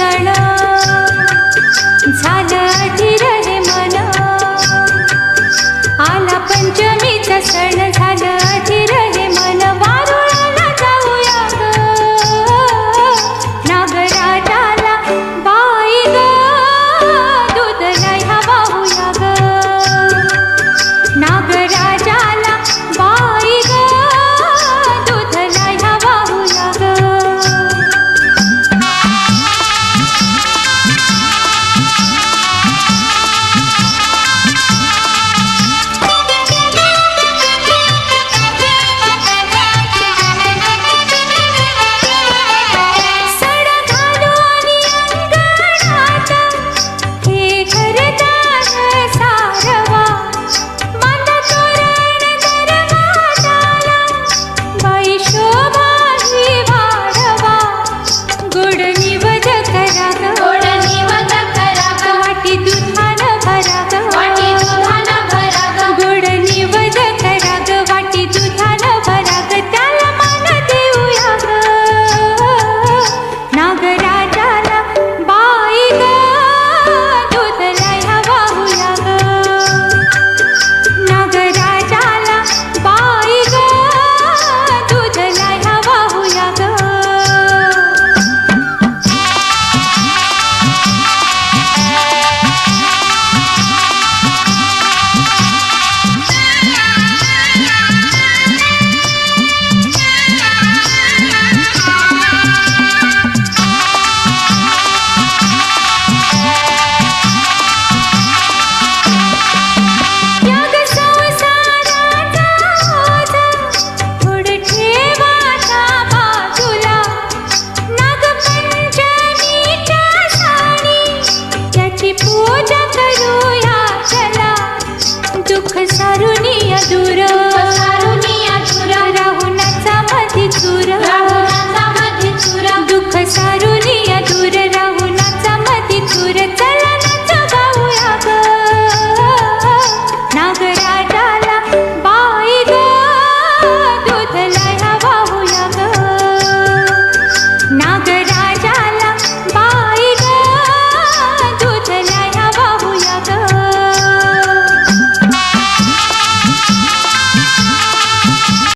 क्षण झालं अधीर हे मन. आला पंचमीचा सण. ಸುಖ ಸರುಣಿಯ ದೂರ